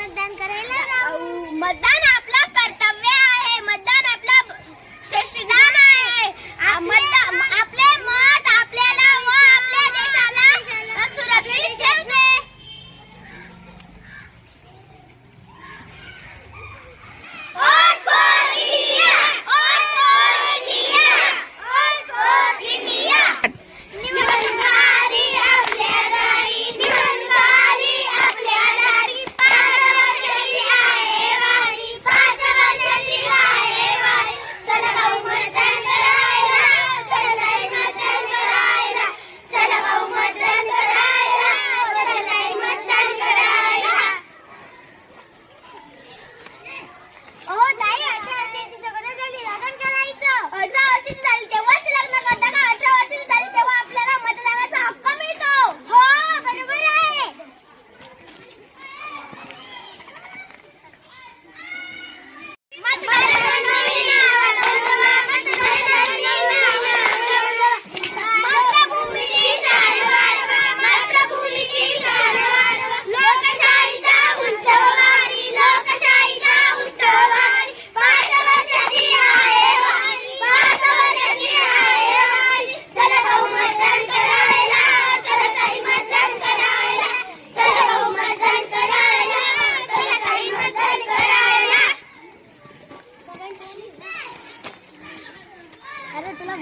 मतदान करायला मतदान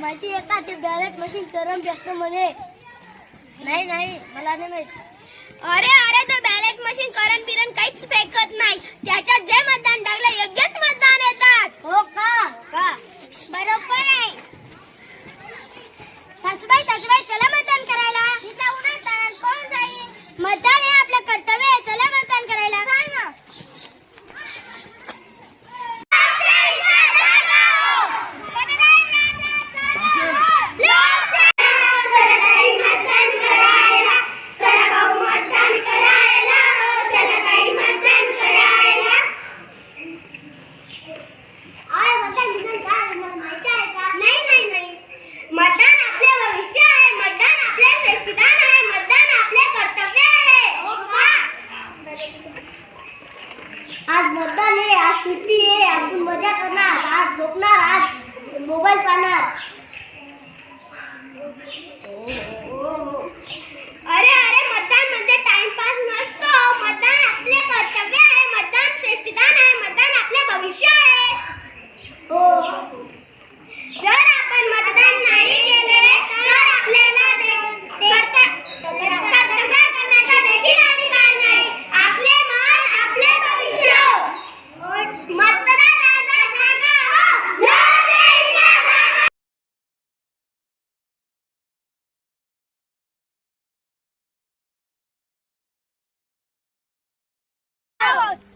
माहिती आहे का? ते डायरेक्ट मशीन करम जास्त म्हणे. नाही नाही मला नाही माहीत. अरे अरे तो बॅलेट मशीन करण बिरण काहीच फेकत नाही. त्याच्यात जे मत आज मतदान आहे आज सुट्टी आहे आपण मजा करणार आज झोपणार आज मोबाईल पाहणार. out!